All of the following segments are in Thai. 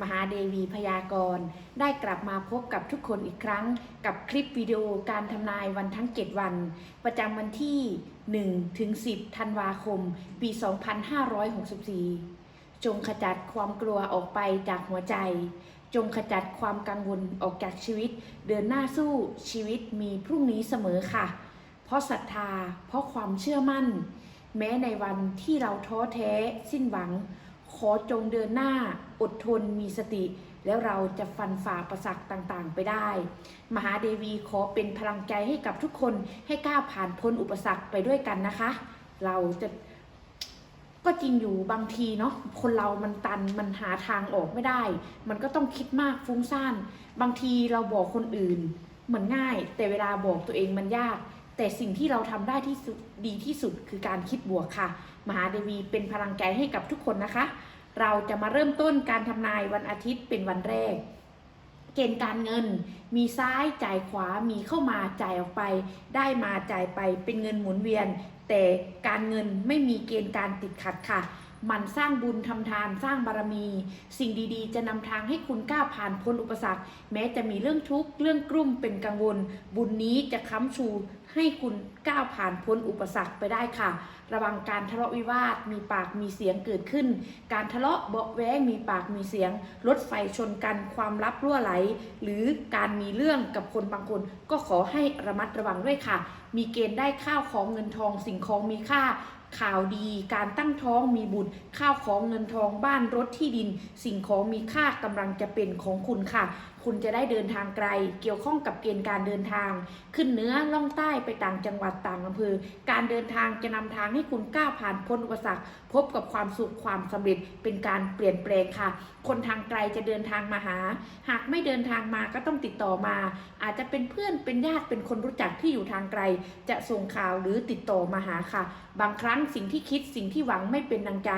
มหาเดวีพยากรณ์ได้กลับมาพบกับทุกคนอีกครั้ง กับคลิปวิดีโอการทำนายวันทั้ง 7 วัน ประจำวันที่ 1 ถึง 10 ธันวาคม ปี 2564 จงขจัดความกลัวออกไปจากหัวใจ จงขจัดความกังวลออกจากชีวิต เดินหน้าสู้ชีวิตมีพรุ่งนี้เสมอค่ะ เพราะศรัทธา เพราะความเชื่อมั่น แม้ในวันที่เราท้อแท้สิ้นหวัง ขอจงเดินหน้าอดทนมีสติ แล้วเราจะฟันฝ่าประสักต่างๆ ไปได้ มหาเดวีขอเป็นพลังใจให้กับทุกคนให้ก้าวผ่านพ้นอุปสรรคไปด้วยกันนะคะ เราจะก็จริงอยู่บางทีเนาะคนเรามันตันมันหาทางออกไม่ได้ มันก็ต้องคิดมากฟุ้งซ่านบางทีเราบอกคนอื่นเหมือนง่าย แต่เวลาบอกตัวเองมันยาก แต่สิ่งที่เราทำได้ที่สุดดีที่สุดคือการคิดบวกค่ะ มหาเดวีเป็นพลังใจให้กับทุกคนนะคะ เราจะมาเริ่มต้นการทำนายวันอาทิตย์เป็นวันแรก เกณฑ์การเงิน มีซ้ายจ่ายขวามีเข้ามาจ่ายออกไป ได้มาจ่ายไปเป็นเงินหมุนเวียน แต่การเงินไม่มีเกณฑ์การติดขัดค่ะมันสร้างบุญทำทานสร้างบารมี สิ่งดีๆ จะนำทางให้คุณก้าวผ่านพ้นอุปสรรค แม้จะมีเรื่องทุกข์เรื่องกลุ่มเป็นกังวล บุญนี้จะค้ำชูให้คุณก้าวผ่านพ้นอุปสรรคไปได้ค่ะ ระวังการทะเลาะวิวาทมีปากมีเสียงเกิดขึ้น การทะเลาะเบาะแว้งมีปากมีเสียง รถไฟชนกันความลับรั่วไหล หรือการมีเรื่องกับคนบางคน ก็ขอให้ระมัดระวังด้วยค่ะ มีเกณฑ์ได้ข้าวของเงินทองสิ่งของมีค่าข่าวดี การตั้งท้องมีบุตร ข้าวของเงินทองบ้านรถที่ดิน สิ่งของมีค่ากำลังจะเป็นของคุณค่ะ คุณจะได้เดินทางไกล เกี่ยวข้องกับเกณฑ์การเดินทาง ขึ้นเหนือล่องใต้ไปต่างจังหวัดต่างอำเภอ การเดินทางจะนำทางให้คุณก้าวผ่านพ้นอุปสรรค พบกับความสุขความสำเร็จเป็นการเปลี่ยนแปลงค่ะ คนทางไกลจะเดินทางมาหา หากไม่เดินทางมาก็ต้องติดต่อมา อาจจะเป็นเพื่อนเป็นญาติเป็นคนรู้จักที่อยู่ทางไกล จะส่งข่าวหรือติดต่อมาหาค่ะ บางครั้งสิ่งที่คิดสิ่งที่หวังไม่เป็นดังใจ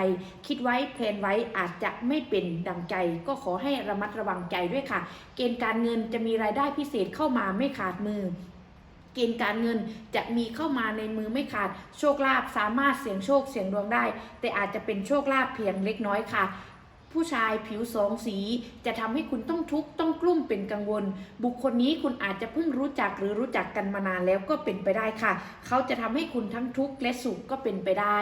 คิดไว้แพลนไว้อาจจะไม่เป็นดังใจ ก็ขอให้ระมัดระวังใจด้วยค่ะเกณฑ์การเงินจะมีรายได้พิเศษเข้ามาไม่ขาดมือ เกณฑ์การเงินจะมีเข้ามาในมือไม่ขาด โชคลาภสามารถเสี่ยงโชคเสี่ยงดวงได้ แต่อาจจะเป็นโชคลาภเพียงเล็กน้อยค่ะผู้ชายผิวสองสีจะทำให้คุณต้องทุกข์ต้องกลุ้มเป็นกังวล บุคคลนี้คุณอาจจะเพิ่งรู้จักหรือรู้จักกันมานานแล้วก็เป็นไปได้ค่ะ เขาจะทำให้คุณทั้งทุกข์และสุขก็เป็นไปได้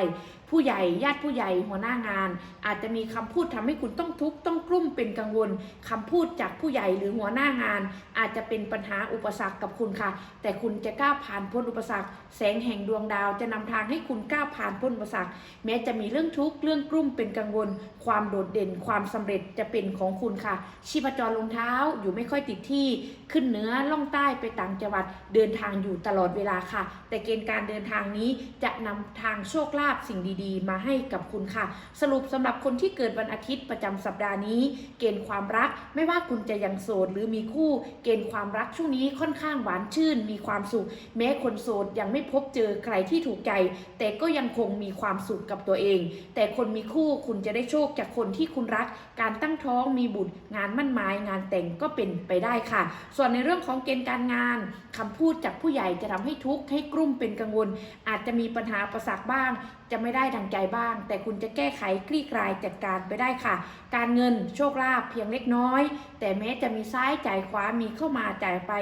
ผู้ใหญ่ญาติผู้ใหญ่หัวหน้างาน อาจจะมีคำพูดทำให้คุณต้องทุกข์ต้องกลุ้มเป็นกังวลคำพูดจากผู้ใหญ่หรือหัวหน้างาน อาจจะเป็นปัญหาอุปสรรคกับคุณค่ะ แต่คุณจะก้าวผ่านพ้นอุปสรรค แสงแห่งดวงดาวจะนำทางให้คุณก้าวผ่านพ้นอุปสรรค แม้จะมีเรื่องทุกข์เรื่องกลุ้มเป็นกังวล ความโดดเด่นความสำเร็จจะเป็นของคุณค่ะ ชีพจรลงเท้าอยู่ไม่ค่อยติดที่ขึ้นเหนือล่องใต้ไปต่างจังหวัดเดินทางอยู่ตลอดเวลาค่ะ แต่เกณฑ์การเดินทางนี้จะนำทางโชคลาภสิ่งดีๆ มาให้กับคุณค่ะ สรุปสำหรับคนที่เกิดวันอาทิตย์ประจำสัปดาห์นี้ เกณฑ์ความรักไม่ว่าคุณจะยังโสดหรือมีคู่ เกณฑ์ความรักช่วงนี้ค่อนข้างหวานชื่น มีความสุข แม้คนโสดยังไม่พบเจอใครที่ถูกใจ แต่ก็ยังคงมีความสุขกับตัวเอง แต่คนมีคู่คุณจะได้โชคจากคนที่คุณรัก การตั้งท้องมีบุตรงานมั่นหมายงานแต่งก็เป็นไปได้ค่ะ ส่วนในเรื่องของเกณฑ์การงานคำพูดจากผู้ใหญ่จะทำให้ทุกข์ให้กลุ้มเป็นกังวล อาจจะมีปัญหาประสักบ้างจะไม่ได้ดังใจบ้าง แต่คุณจะแก้ไขคลี่คลายจัดการไปได้ค่ะ การเงินโชคลาภเพียงเล็กน้อย แต่แม้จะมีซ้ายจ่ายขวามีเข้ามาจ่ายไป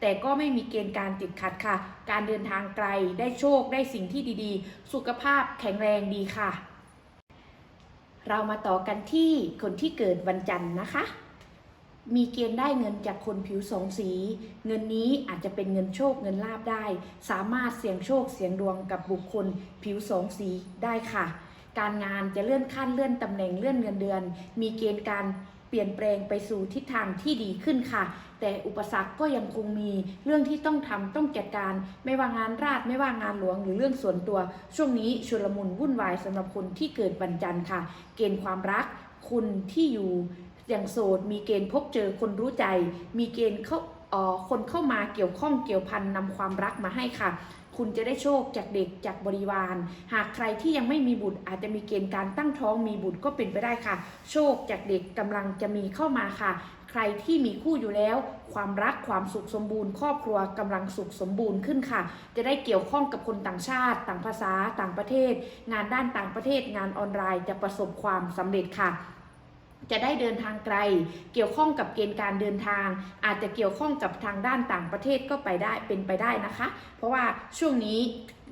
แต่ก็ไม่มีเกณฑ์การติดขัดค่ะ การเดินทางไกลได้โชคได้สิ่งที่ดีๆ สุขภาพแข็งแรงดีค่ะ เรามาต่อกันที่คนที่เกิดวันจันทร์นะคะ มีเกณฑ์ได้เงินจากคนผิวสองสี เงินนี้อาจจะเป็นเงินโชคเงินลาบได้ สามารถเสี่ยงโชคเสี่ยงดวงกับบุคคลผิวสองสีได้ค่ะ การงานจะเลื่อนขั้นเลื่อนตำแหน่งเลื่อนเงินเดือน มีเกณฑ์การเปลี่ยนแปลงไปสู่ทิศทางที่ดีขึ้นค่ะ แต่อุปสรรคก็ยังคงมีเรื่องที่ต้องทำต้องจัดการ ไม่ว่างานราชไม่ว่างานหลวงหรือเรื่องส่วนตัว ช่วงนี้ชุลมุนวุ่นวายสำหรับคนที่เกิดวันจันทร์ค่ะ เกณฑ์ความรักคุณที่อยู่ อย่างโสดมีเกณฑ์พบเจอคนรู้ใจ มีเกณฑ์เขาคนเข้ามาเกี่ยวข้องเกี่ยวพันนำความรักมาให้ค่ะ คุณจะได้โชคจากเด็กจากบริวาร หากใครที่ยังไม่มีบุตรอาจจะมีเกณฑ์การตั้งท้องมีบุตรก็เป็นไปได้ค่ะ โชคจากเด็กกำลังจะมีเข้ามาค่ะ ใครที่มีคู่อยู่แล้ว ความรักความสุขสมบูรณ์ ครอบครัวกำลังสุขสมบูรณ์ขึ้นค่ะ จะได้เกี่ยวข้องกับคนต่างชาติ ต่างภาษาต่างประเทศ งานด้านต่างประเทศ งานออนไลน์จะประสบความสำเร็จค่ะ จะได้เดินทางไกล เกี่ยวข้องกับเกณฑ์การเดินทาง อาจจะเกี่ยวข้องกับทางด้านต่างประเทศก็ไปได้เป็นไปได้นะคะ เพราะว่าช่วงนี้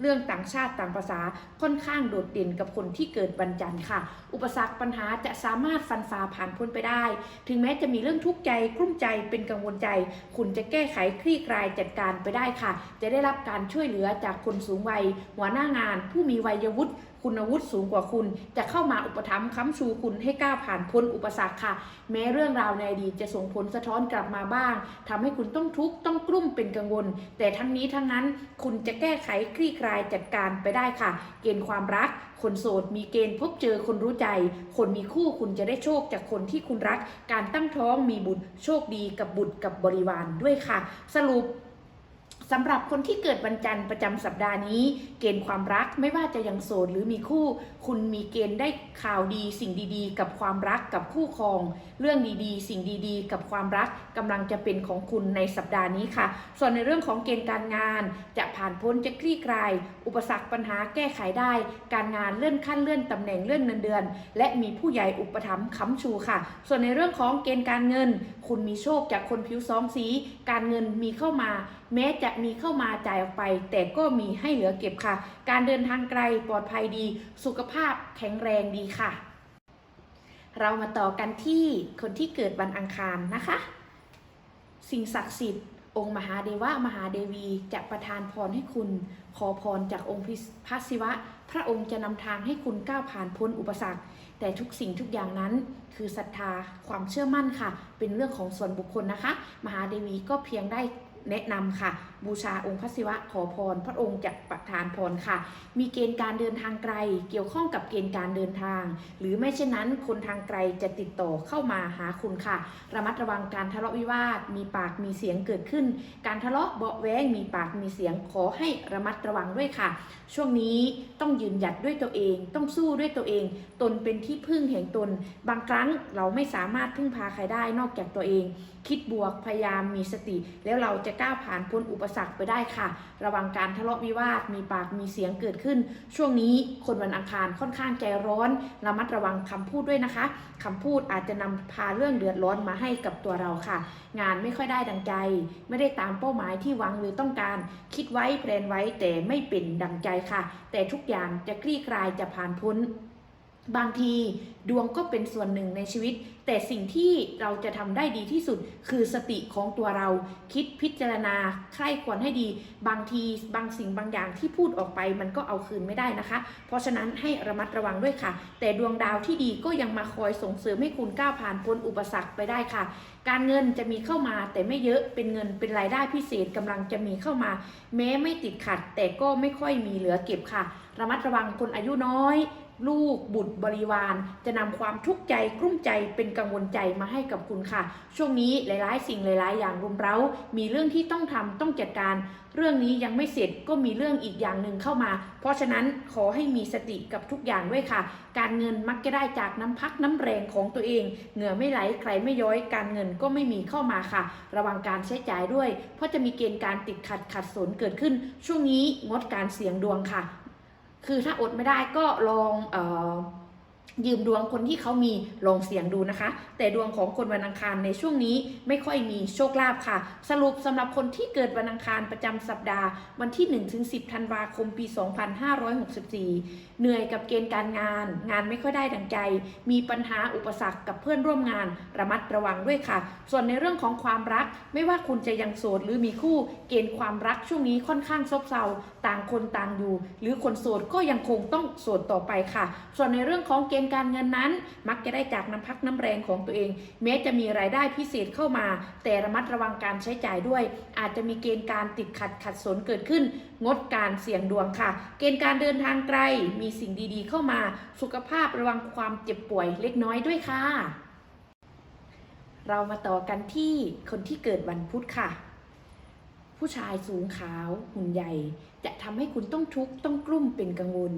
เรื่องต่างชาติต่างภาษาค่อนข้างโดดเด่นกับคนที่เกิดวันจันทร์ค่ะ อุปสรรคปัญหาจะสามารถฟันฝ่าผ่านพ้นไปได้ ถึงแม้จะมีเรื่องทุกข์ใจกลุ้มใจเป็นกังวลใจ คุณจะแก้ไขคลี่คลายจัดการไปได้ค่ะ จะได้รับการช่วยเหลือจากคนสูงวัย หัวหน้างาน ผู้มีวัยวุฒิคุณวุฒิสูงกว่าคุณ จะเข้ามาอุปถัมภ์ค้ำชูคุณให้ก้าวผ่านพ้นอุปสรรคค่ะ แม้เรื่องราวในอดีตจะส่งผลสะท้อนกลับมาบ้างทำให้คุณต้องทุกข์ต้องกลุ้มเป็นกังวล แต่ทั้งนี้ทั้งนั้นคุณจะแก้ไขคลี่คลายจัดการไปได้ค่ะ เกณฑ์ความรัก คนโสดมีเกณฑ์พบเจอคนรู้ใจ คนมีคู่คุณจะได้โชคจากคนที่คุณรัก การตั้งท้องมีบุตรโชคดีกับบุตรกับบริวารด้วยค่ะ สรุป สำหรับคนที่เกิดวันจันทร์ประจำสัปดาห์นี้ เกณฑ์ความรักไม่ว่าจะยังโสดหรือมีคู่ คุณมีเกณฑ์ได้ข่าวดีสิ่งดีๆ กับความรักกับคู่ครอง เรื่องดีๆ สิ่งดีๆ กับความรักกำลังจะเป็นของคุณในสัปดาห์นี้ค่ะ ส่วนในเรื่องของเกณฑ์การงาน จะผ่านพ้นจะคลี่คลาย อุปสรรคปัญหาแก้ไขได้ การงานเลื่อนขั้นเลื่อนตำแหน่งเลื่อนเงินเดือน และมีผู้ใหญ่อุปถัมภ์ค้ำชูค่ะ ส่วนในเรื่องของเกณฑ์การเงิน คุณมีโชคจากคนผิวสองสี การเงินมีเข้ามา แม้จะมีเข้ามาจ่ายออกไป แต่ก็มีให้เหลือเก็บค่ะ การเดินทางไกลปลอดภัยดี สุขภาพแข็งแรงดีค่ะ เรามาต่อกันที่คนที่เกิดวันอังคารนะคะ สิ่งศักดิ์สิทธิ์องค์มหาเดวะมหาเดวีจะประทานพรให้คุณ ขอพรจากองค์พระศิวะ พระองค์จะนำทางให้คุณก้าวผ่านพ้นอุปสรรค แต่ทุกสิ่งทุกอย่างนั้นคือศรัทธาความเชื่อมั่นค่ะ เป็นเรื่องของส่วนบุคคลนะคะ มหาเดวีก็เพียงได้ แนะนำค่ะ บูชาองค์พระศิวะขอพร พระองค์จะประทานพรค่ะ มีเกณฑ์การเดินทางไกล เกี่ยวข้องกับเกณฑ์การเดินทาง หรือไม่เช่นนั้น คนทางไกลจะติดต่อเข้ามาหาคุณค่ะ ระมัดระวังการทะเลาะวิวาท มีปากมีเสียงเกิดขึ้น การทะเลาะเบาะแว้งมีปากมีเสียงขอให้ระมัดระวังด้วยค่ะ ช่วงนี้ต้องยืนหยัดด้วยตัวเอง ต้องสู้ด้วยตัวเอง ตนเป็นที่พึ่งแห่งตน บางครั้งเราไม่สามารถพึ่งพาใครได้นอกจากตัวเอง คิดบวกพยายามมีสติ แล้วเราจะก้าวผ่านพ้นอุปสรรคไปได้ค่ะ ระวังการทะเลาะวิวาทมีปากมีเสียงเกิดขึ้น ช่วงนี้คนวันอังคารค่อนข้างใจร้อนระมัดระวังคำพูดด้วยนะคะคำพูดอาจจะนำพาเรื่องเดือดร้อนมาให้กับตัวเราค่ะ งานไม่ค่อยได้ดังใจ ไม่ได้ตามเป้าหมายที่หวังหรือต้องการ คิดไว้แพลนไว้แต่ไม่เป็นดังใจค่ะ แต่ทุกอย่างจะคลี่คลายจะผ่านพ้น บางทีดวงก็เป็นส่วนหนึ่งในชีวิต แต่สิ่งที่เราจะทำได้ดีที่สุด คือสติของตัวเราคิดพิจารณาใคร่ควรให้ดี บางทีบางสิ่งบางอย่างที่พูดออกไปมันก็เอาคืนไม่ได้นะคะ เพราะฉะนั้นให้ระมัดระวังด้วยค่ะ แต่ดวงดาวที่ดีก็ยังมาคอยส่งเสริมให้คุณก้าวผ่านพ้นอุปสรรคไปได้ค่ะ การเงินจะมีเข้ามาแต่ไม่เยอะเป็นเงินเป็นรายได้พิเศษกำลังจะมีเข้ามา แม้ไม่ติดขัด แต่ก็ไม่ค่อยมีเหลือเก็บค่ะ ระมัดระวังคนอายุน้อย ลูกบุตรบริวาร จะนำความทุกข์ใจกลุ้มใจเป็นกังวลใจมาให้กับคุณค่ะ ช่วงนี้หลาย ๆ สิ่งหลาย ๆ อย่างรุมเร้า มีเรื่องที่ต้องทำต้องจัดการ เรื่องนี้ยังไม่เสร็จก็มีเรื่องอีกอย่างหนึ่งเข้ามา เพราะฉะนั้นขอให้มีสติกับทุกอย่างด้วยค่ะ การเงินมักจะได้จากน้ำพักน้ำแรงของตัวเอง เหงื่อไม่ไหลใครไม่ย้อย การเงินก็ไม่มีเข้ามาค่ะ ระวังการใช้จ่ายด้วย เพราะจะมีเกณฑ์การติดขัดขัดสนเกิดขึ้น ช่วงนี้งดการเสี่ยงดวงค่ะ คือถ้าอดไม่ได้ก็ลองเออ ยืมดวงคนที่เขามีลองเสียงดูนะคะ แต่ดวงของคนวันอังคารในช่วงนี้ไม่ค่อยมีโชคลาภค่ะ สรุปสำหรับคนที่เกิดวันอังคารประจำสัปดาห์ วันที่1ถึง10ธันวาคมปี 2564 เหนื่อยกับเกณฑ์การงาน งานไม่ค่อยได้ดังใจ มีปัญหาอุปสรรคกับเพื่อนร่วมงาน ระมัดระวังด้วยค่ะ ส่วนในเรื่องของความรัก ไม่ว่าคุณจะยังโสดหรือมีคู่เกณฑ์ความรักช่วงนี้ค่อนข้างซบเซาต่างคนต่างอยู่ หรือคนโสดก็ยังคงต้องโสดต่อไปค่ะ ส่วนในเรื่องของเกณฑ์การเงินนั้น มักจะได้จากน้ำพักน้ำแรงของตัวเอง แม้จะมีรายได้พิเศษเข้ามา แต่ระมัดระวังการใช้จ่ายด้วย อาจจะมีเกณฑ์การติดขัดขัดสนเกิดขึ้น งดการเสี่ยงดวงค่ะ เกณฑ์การเดินทางไกลมีสิ่งดีๆ เข้ามา สุขภาพระวังความเจ็บป่วยเล็กน้อยด้วยค่ะ เรามาต่อกันที่คนที่เกิดวันพุธค่ะ ผู้ชายสูงขาวหุ่นใหญ่ จะทำให้คุณต้องทุกข์ต้องกลุ้มเป็นกังวล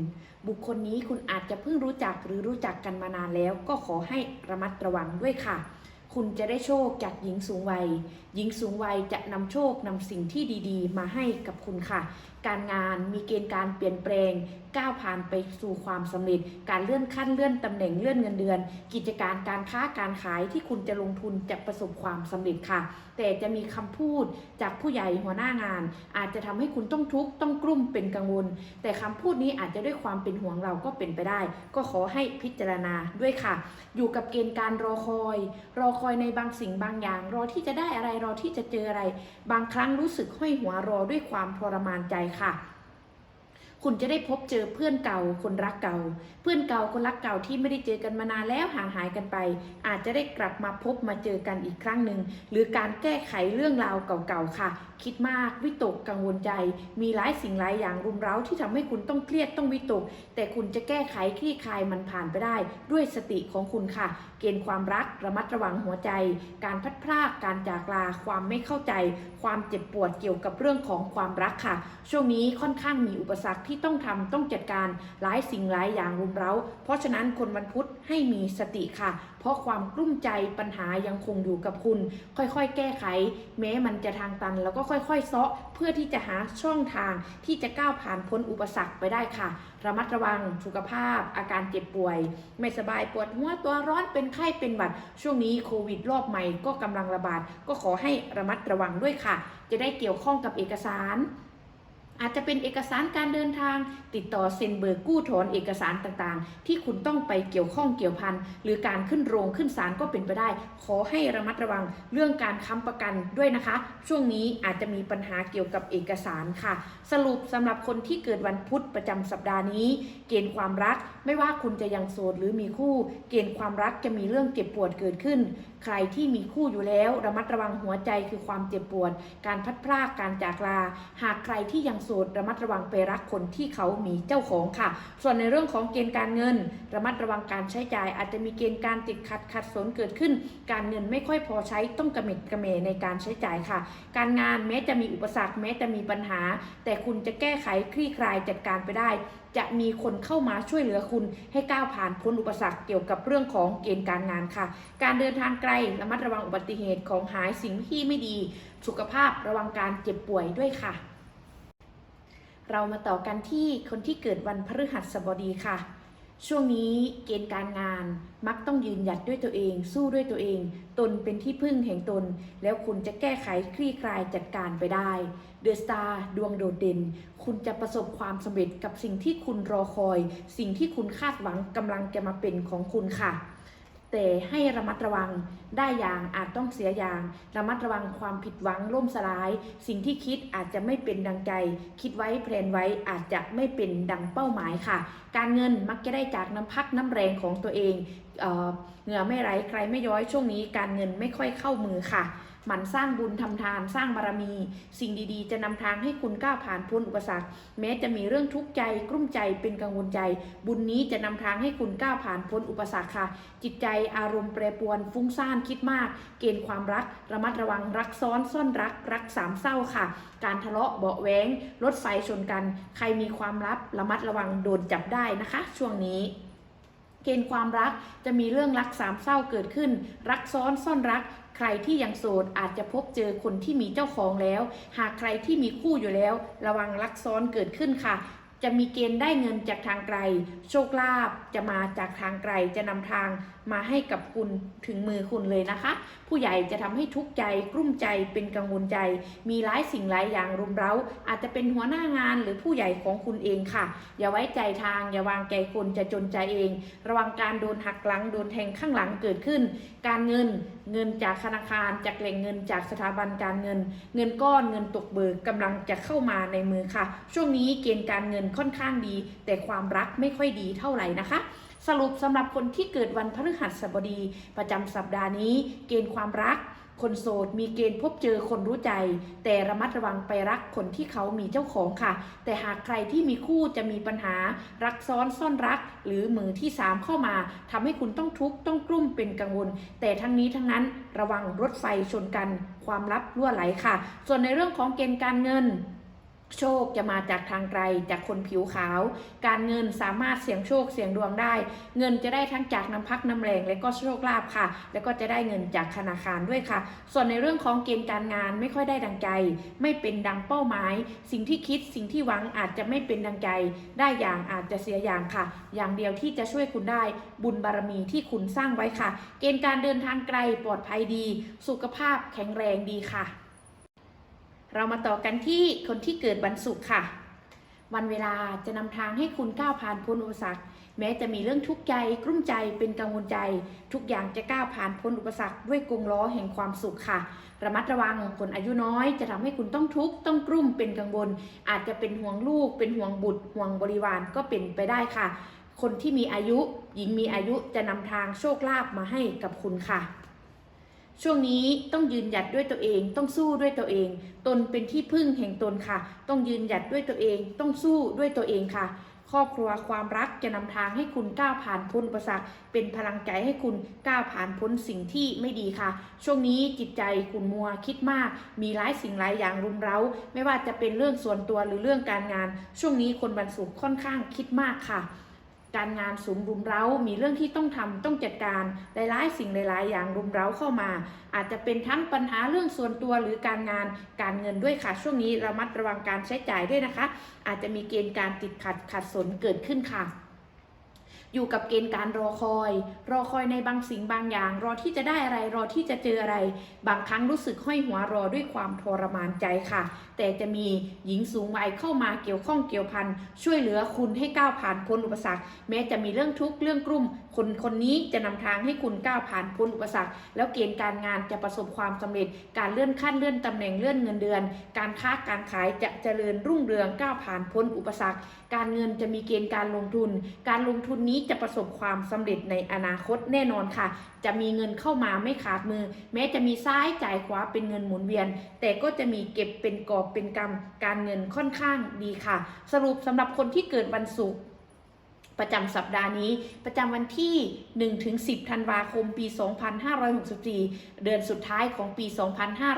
บุคคลนี้คุณอาจจะเพิ่งรู้จักหรือรู้จักกันมานานแล้ว ก็ขอให้ระมัดระวังด้วยค่ะ คุณจะได้โชคจากหญิงสูงวัย หญิงสูงวัยจะนำโชคนำสิ่งที่ดีๆ มาให้กับคุณค่ะ การงานมีเกณฑ์การเปลี่ยนแปลง ก้าวผ่านไปสู่ความสำเร็จ การเลื่อนขั้นเลื่อนตำแหน่งเลื่อนเงินเดือน กิจการการค้าการขายที่คุณจะลงทุนจะประสบความสำเร็จค่ะ แต่จะมีคำพูดจากผู้ใหญ่หัวหน้างาน อาจจะทำให้คุณต้องทุกข์ต้องกลุ้มเป็นกังวล แต่คำพูดนี้อาจจะด้วยความเป็นห่วงเราก็เป็นไปได้ ก็ขอให้พิจารณาด้วยค่ะ อยู่กับเกณฑ์การรอคอย รอคอยในบางสิ่งบางอย่าง รอที่จะได้อะไรรอที่จะเจออะไร บางครั้งรู้สึกห้อยหัวรอด้วยความทรมานใจค่ะ คุณจะได้พบเจอเพื่อนเก่าคนรักเก่า เพื่อนเก่าคนรักเก่าที่ไม่ได้เจอกันมานานแล้วห่างหายกันไป อาจจะได้กลับมาพบมาเจอกันอีกครั้งหนึ่งหรือการแก้ไขเรื่องราวเก่าๆค่ะ คิดมากวิตกกังวลใจ มีหลายสิ่งหลายอย่างรุมเร้าที่ทำให้คุณต้องเครียดต้องวิตก แต่คุณจะแก้ไขคลี่คลายมันผ่านไปได้ ด้วยสติของคุณค่ะ เกณฑ์ความรักระมัดระวังหัวใจ การพัดพรากการจากลาความไม่เข้าใจ ความเจ็บปวดเกี่ยวกับเรื่องของความรักค่ะ ช่วงนี้ค่อนข้างมีอุปสรรคที่ที่ต้องทำต้องจัดการหลายสิ่งหลายอย่างรุมเร้า เพราะฉะนั้นคนวันพุธให้มีสติค่ะ เพราะความกลุ้มใจปัญหายังคงอยู่กับคุณ ค่อยๆ แก้ไข แม้มันจะทางตัน แล้วก็ค่อยๆเซาะเพื่อที่จะหาช่องทางที่จะก้าวผ่านพ้นอุปสรรคไปได้ค่ะ ระมัดระวังสุขภาพ อาการเจ็บป่วย ไม่สบายปวดหัวตัวร้อนเป็นไข้เป็นหวัด ช่วงนี้โควิดรอบใหม่ก็กำลังระบาด ก็ขอให้ระมัดระวังด้วยค่ะ จะได้เกี่ยวข้องกับเอกสาร อาจจะเป็นเอกสารการเดินทาง ติดต่อเซ็นเบิกกู้ถอนเอกสารต่างๆ ที่คุณต้องไปเกี่ยวข้องเกี่ยวพันหรือการขึ้นโรงขึ้นศาลก็เป็นไปได้ ขอให้ระมัดระวังเรื่องการค้ำประกันด้วยนะคะ ช่วงนี้อาจจะมีปัญหาเกี่ยวกับเอกสารค่ะ สรุปสำหรับคนที่เกิดวันพุธประจำสัปดาห์นี้ เกณฑ์ความรักไม่ว่าคุณจะยังโสดหรือมีคู่ เกณฑ์ความรักจะมีเรื่องเจ็บปวดเกิดขึ้น ใครที่มีคู่อยู่แล้ว ระมัดระวังหัวใจคือความเจ็บปวด การพัดพรากการจากลา หากใครที่ยังสดระมัดระวังไปรักคนที่เขามีเจ้าของค่ะ ส่วนในเรื่องของเกณฑ์การเงิน ระมัดระวังการใช้จ่าย อาจจะมีเกณฑ์การติดขัดขัดสนเกิดขึ้น การเงินไม่ค่อยพอใช้ต้องกระเม็ดกระเมในการใช้จ่ายค่ะ การงานแม้จะมีอุปสรรคแม้จะมีปัญหา แต่คุณจะแก้ไขคลี่คลายจัดการไปได้ จะมีคนเข้ามาช่วยเหลือคุณให้ก้าวผ่านพ้นอุปสรรคเกี่ยวกับเรื่องของเกณฑ์การงานค่ะ การเดินทางไกลระมัดระวังอุบัติเหตุของหายสิ่งที่ไม่ดี สุขภาพระวังการเจ็บป่วยด้วยค่ะ เรามาต่อกันที่คนที่เกิดวันพฤหัสบดีค่ะ ช่วงนี้เกณฑ์การงานมักต้องยืนหยัดด้วยตัวเอง สู้ด้วยตัวเอง ตนเป็นที่พึ่งแห่งตน แล้วคุณจะแก้ไขคลี่คลายจัดการไปได้เดอะสตาร์ดวงโดดเด่น คุณจะประสบความสำเร็จกับสิ่งที่คุณรอคอย สิ่งที่คุณคาดหวังกำลังจะมาเป็นของคุณค่ะ แต่ให้ระมัดระวังได้อย่างอาจต้องเสียอย่าง ระมัดระวังความผิดหวังล่มสลาย สิ่งที่คิดอาจจะไม่เป็นดังใจ คิดไว้แพลนไว้อาจจะไม่เป็นดังเป้าหมายค่ะ การเงินมักจะได้จากน้ำพักน้ำแรงของตัวเองเเหงื่อไม่ไหลใครไม่ย้อยช่วงนี้ การเงินไม่ค่อยเข้ามือค่ะ หมั่นสร้างบุญทำทาน สร้างบารมี สิ่งดีๆ จะนำทางให้คุณก้าวผ่านพ้นอุปสรรค แม้จะมีเรื่องทุกข์ใจกลุ้มใจเป็นกังวลใจ บุญนี้จะนำทางให้คุณก้าวผ่านพ้นอุปสรรคค่ะ จิตใจอารมณ์แปรปรวน ฟุ้งซ่านคิดมาก เกณฑ์ความรัก ระมัดระวังรักซ้อนซ่อนรัก รักสามเศร้าค่ะ การทะเลาะเบาะแว้งรถไฟชนกัน ใครมีความลับระมัดระวังโดนจับได้นะคะ ช่วงนี้เกณฑ์ความรักจะมีเรื่องรักสามเศร้าเกิดขึ้น รักซ้อนซ่อนรัก ใครที่ยังโสดอาจจะพบเจอคนที่มีเจ้าของแล้ว หากใครที่มีคู่อยู่แล้ว ระวังรักซ้อนเกิดขึ้นค่ะ จะมีเกณฑ์ได้เงินจากทางไกล โชคลาภจะมาจากทางไกลจะนำทาง มาให้กับคุณถึงมือคุณเลยนะคะ ผู้ใหญ่จะทำให้ทุกข์ใจกลุ้มใจเป็นกังวลใจ มีหลายสิ่งหลายอย่างรุมเร้า อาจจะเป็นหัวหน้างานหรือผู้ใหญ่ของคุณเองค่ะ อย่าไว้ใจทาง อย่าวางใจคนจะจนใจเอง ระวังการโดนหักหลังโดนแทงข้างหลังเกิดขึ้น การเงินเงินจากธนาคารจากแหล่งเงินจากสถาบันการเงิน เงินก้อนเงินตกเบิกกำลังจะเข้ามาในมือค่ะ ช่วงนี้เกณฑ์การเงินค่อนข้างดี แต่ความรักไม่ค่อยดีเท่าไหร่นะคะ สรุปสำหรับคนที่เกิดวันพฤหัสบดี ประจำสัปดาห์นี้ เกณฑ์ความรัก คนโสดมีเกณฑ์พบเจอคนรู้ใจ แต่ระมัดระวังไปรักคนที่เขามีเจ้าของค่ะ แต่หากใครที่มีคู่จะมีปัญหารักซ้อนซ่อนรัก หรือมือที่สามเข้ามาทำให้คุณต้องทุกข์ต้องกลุ้มเป็นกังวล แต่ทั้งนี้ทั้งนั้นระวังรถไฟชนกัน ความลับรั่วไหลค่ะ ส่วนในเรื่องของเกณฑ์การเงิน โชคจะมาจากทางไกลจากคนผิวขาว การเงินสามารถเสี่ยงโชคเสี่ยงดวงได้ เงินจะได้ทั้งจากน้ำพักน้ำแรง และก็โชคลาภค่ะ แล้วก็จะได้เงินจากธนาคารด้วยค่ะ ส่วนในเรื่องของเกณฑ์การงานไม่ค่อยได้ดังใจ ไม่เป็นดังเป้าหมาย สิ่งที่คิดสิ่งที่หวังอาจจะไม่เป็นดังใจ ได้อย่างอาจจะเสียอย่างค่ะ อย่างเดียวที่จะช่วยคุณได้ บุญบารมีที่คุณสร้างไว้ค่ะ เกณฑ์การเดินทางไกลปลอดภัยดี สุขภาพแข็งแรงดีค่ะ เรามาต่อกันที่คนที่เกิดวันศุกร์ค่ะ วันเวลาจะนำทางให้คุณก้าวผ่านพ้นอุปสรรค แม้จะมีเรื่องทุกข์ใจกลุ้มใจเป็นกังวลใจ ทุกอย่างจะก้าวผ่านพ้นอุปสรรคด้วยกรงล้อแห่งความสุขค่ะ ระมัดระวังคนอายุน้อย จะทำให้คุณต้องทุกข์ต้องกลุ้มเป็นกังวล อาจจะเป็นห่วงลูก เป็นห่วงบุตร ห่วงบริวารก็เป็นไปได้ค่ะ คนที่มีอายุหญิงมีอายุจะนำทางโชคลาภมาให้กับคุณค่ะ ช่วงนี้ต้องยืนหยัดด้วยตัวเอง ต้องสู้ด้วยตัวเอง ตนเป็นที่พึ่งแห่งตนค่ะ ต้องยืนหยัดด้วยตัวเอง ต้องสู้ด้วยตัวเองค่ะ ครอบครัวความรักจะนำทางให้คุณก้าวผ่านพ้นอุปสรรคเป็นพลังใจให้คุณก้าวผ่านพ้นสิ่งที่ไม่ดีค่ะ ช่วงนี้จิตใจคุณมัวคิดมาก มีหลายสิ่งหลายอย่างรุมเร้า ไม่ว่าจะเป็นเรื่องส่วนตัวหรือเรื่องการงาน ช่วงนี้คนบรรสุขค่อนข้างคิดมากค่ะ การงานสุมรุมเร้า มีเรื่องที่ต้องทำต้องจัดการหลายๆสิ่งหลายๆ อย่างรุมเร้าเข้ามา อาจจะเป็นทั้งปัญหาเรื่องส่วนตัวหรือการงานการเงินด้วยค่ะ ช่วงนี้ระมัดระวังการใช้จ่ายด้วยนะคะ อาจจะมีเกณฑ์การติดขัดขัดสนเกิดขึ้นค่ะ อยู่กับเกณฑ์การรอคอย รอคอยในบางสิ่งบางอย่าง รอที่จะได้อะไร รอที่จะเจออะไร บางครั้งรู้สึกห้อยหัวรอด้วยความทรมานใจค่ะ แต่จะมีหญิงสูงวัยเข้ามาเกี่ยวข้องเกี่ยวพันช่วยเหลือคุณให้ก้าวผ่านพ้นอุปสรรค แม้จะมีเรื่องทุกข์เรื่องกลุ่ม คนคนนี้จะนำทางให้คุณก้าวผ่านพ้นอุปสรรค แล้วเกณฑ์การงานจะประสบความสำเร็จ การเลื่อนขั้นเลื่อนตำแหน่งเลื่อนเงินเดือน การค้าการขายจะเจริญรุ่งเรืองก้าวผ่านพ้นอุปสรรค การเงินจะมีเกณฑ์การลงทุน การลงทุนนี้จะประสบความสำเร็จในอนาคตแน่นอนค่ะ จะมีเงินเข้ามาไม่ขาดมือ แม้จะมีซ้ายจ่ายขวาเป็นเงินหมุนเวียน แต่ก็จะมีเก็บเป็นกอบเป็นกำการเงินค่อนข้างดีค่ะ สรุปสำหรับคนที่เกิดวันศุกร์ ประจำสัปดาห์นี้ ประจำวันที่ 1-10 ธันวาคม ปี 2564 เดือนสุดท้ายของปี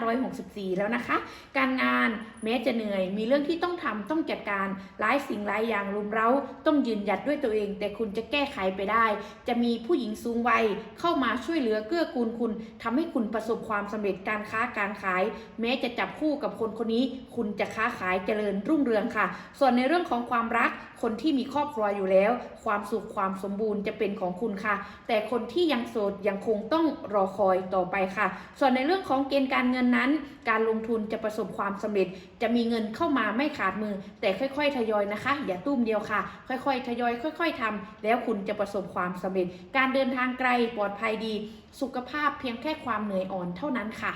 2564 แล้วนะคะ การงานแม้จะเหนื่อย มีเรื่องที่ต้องทำต้องจัดการ หลายสิ่งหลายอย่างรุมเร้า ต้องยืนหยัดด้วยตัวเอง แต่คุณจะแก้ไขไปได้ จะมีผู้หญิงสูงวัยเข้ามาช่วยเหลือเกื้อกูลคุณทำให้คุณประสบความสำเร็จการค้าการขาย แม้จะจับคู่กับคนคนนี้ คุณจะค้าขายเจริญรุ่งเรืองค่ะ ส่วนในเรื่องของความรัก คนที่มีครอบครัวอยู่แล้ว ความสุขความสมบูรณ์จะเป็นของคุณค่ะ แต่คนที่ยังโสดยังคงต้องรอคอยต่อไปค่ะ ส่วนในเรื่องของเกณฑ์การเงินนั้น การลงทุนจะประสบความสำเร็จ จะมีเงินเข้ามาไม่ขาดมือ แต่ค่อยๆ ทยอยนะคะ อย่าตุ้มเดียวค่ะ ค่อยๆ ทยอย ค่อย ๆทำแล้วคุณจะประสบความสำเร็จ การเดินทางไกลปลอดภัยดี สุขภาพเพียงแค่ความเหนื่อยอ่อนเท่านั้นค่ะ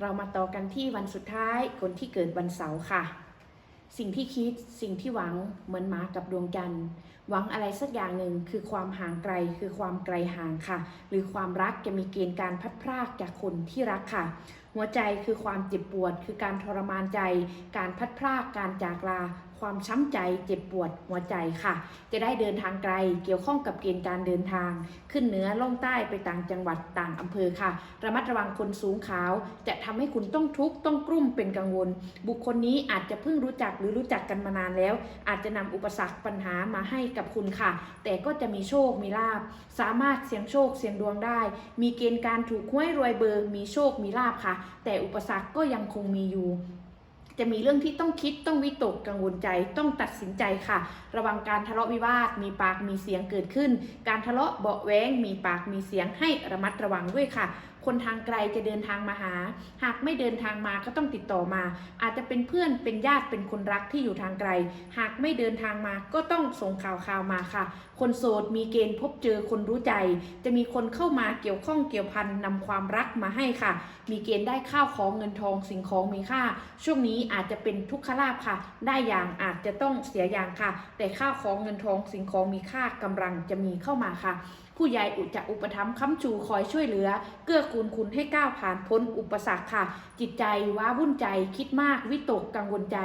เรามาต่อกันที่วันสุดท้ายคนที่เกิดวันเสาร์ค่ะ สิ่งที่คิดสิ่งที่หวังเหมือนหมากับดวงจันทร์หวังอะไรสักอย่างหนึ่งคือความห่างไกล คือความไกลห่างค่ะ หรือความรักจะมีเกณฑ์การพัดพรากจากคนที่รักค่ะ หัวใจคือความเจ็บปวด คือการทรมานใจ การพัดพรากการจากลา ความช้ำใจเจ็บปวดหัวใจค่ะ จะได้เดินทางไกล เกี่ยวข้องกับเกณฑ์การเดินทาง ขึ้นเหนือล่องใต้ไปต่างจังหวัดต่างอำเภอค่ะ ระมัดระวังคนสูงขาว จะทำให้คุณต้องทุกข์ต้องกลุ้มเป็นกังวล บุคคลนี้อาจจะเพิ่งรู้จักหรือรู้จักกันมานานแล้ว อาจจะนำอุปสรรคปัญหามาให้กับคุณค่ะ แต่ก็จะมีโชคมีลาบสามารถเสี่ยงโชคเสี่ยงดวงได้ มีเกณฑ์การถูกห้วยรวยเบอร์มีโชคมีลาบค่ะ แต่อุปสรรคก็ยังคงมีอยู่ จะมีเรื่องที่ต้องคิดต้องวิตกกังวลใจต้องตัดสินใจค่ะ ระวังการทะเลาะวิวาทมีปากมีเสียงเกิดขึ้น การทะเลาะเบาะแว้งมีปากมีเสียงให้ระมัดระวังด้วยค่ะ คนทางไกลจะเดินทางมาหา หากไม่เดินทางมาก็ต้องติดต่อมา อาจจะเป็นเพื่อนเป็นญาติเป็นคนรักที่อยู่ทางไกล หากไม่เดินทางมาก็ต้องส่งข่าวข่าวมาค่ะ คนโสดมีเกณฑ์พบเจอคนรู้ใจ จะมีคนเข้ามาเกี่ยวข้องเกี่ยวพันนำความรักมาให้ค่ะ มีเกณฑ์ได้ข้าวของเงินทองสิ่งของมีค่า ช่วงนี้อาจจะเป็นทุกขลาภค่ะ ได้อย่างอาจจะต้องเสียอย่างค่ะ แต่ข้าวของเงินทองสิ่งของมีค่ากำลังจะมีเข้ามาค่ะ ผู้ใหญ่อุจะอุปถัมภ์ค้ำชูคอยช่วยเหลือ เกื้อกูลคุณให้ก้าวผ่านพ้นอุปสรรคค่ะ จิตใจว้าวุ่นใจ คิดมากวิตกกังวลใจ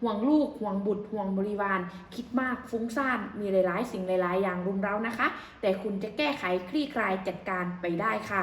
ห่วงลูก ห่วงบุตร ห่วงบริวาร คิดมากฟุ้งซ่าน มีหลาย ๆ สิ่งหลาย ๆ อย่างรุมเร้านะคะ แต่คุณจะแก้ไขคลี่คลายจัดการไปได้ค่ะ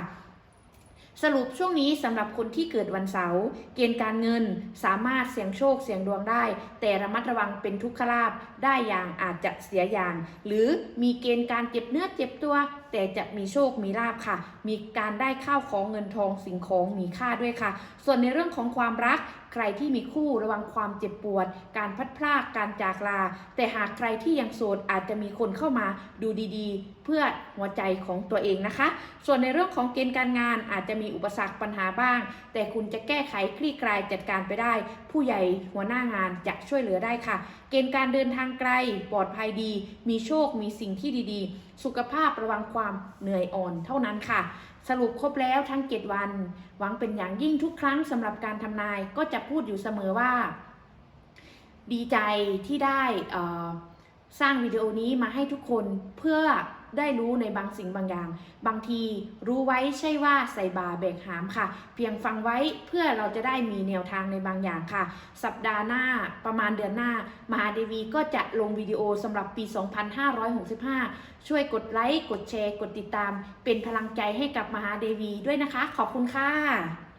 สรุปช่วงนี้สำหรับคนที่เกิดวันเสาร์เกณฑ์การเงินสามารถเสี่ยงโชคเสี่ยงดวงได้ แต่ระมัดระวังเป็นทุกขลาบได้อย่างอาจจะเสียอย่าง หรือมีเกณฑ์การเจ็บเนื้อเจ็บตัว แต่จะมีโชคมีลาบค่ะ มีการได้ข้าวของเงินทองสิ่งของมีค่าด้วยค่ะ ส่วนในเรื่องของความรัก ใครที่มีคู่ระวังความเจ็บปวด การพัดพลากการจากลา แต่หากใครที่ยังโสดอาจจะมีคนเข้ามาดูดีๆ เพื่อหัวใจของตัวเองนะคะ ส่วนในเรื่องของเกณฑ์การงานอาจจะมีอุปสรรคปัญหาบ้าง แต่คุณจะแก้ไขคลี่คลายจัดการไปได้ ผู้ใหญ่หัวหน้างานจะช่วยเหลือได้ค่ะ เกณฑ์การเดินทางไกลปลอดภัยดี มีโชคมีสิ่งที่ดีๆ สุขภาพระวังความเหนื่อยอ่อนเท่านั้นค่ะ สรุปครบแล้วทั้งเจ็ดวัน หวังเป็นอย่างยิ่งทุกครั้งสำหรับการทำนายก็จะพูดอยู่เสมอว่า ดีใจที่ได้สร้างวิดีโอนี้มาให้ทุกคนเพื่อ ได้รู้ในบางสิ่งบางอย่าง บางทีรู้ไว้ใช่ว่าใส่บาแบกหามค่ะ เพียงฟังไว้เพื่อเราจะได้มีแนวทางในบางอย่างค่ะ สัปดาห์หน้าประมาณเดือนหน้า มหาเดวีก็จะลงวิดีโอสำหรับปี 2565 ช่วยกดไลค์ กดแชร์ กดติดตาม เป็นพลังใจให้กับมหาเดวีด้วยนะคะ ขอบคุณค่ะ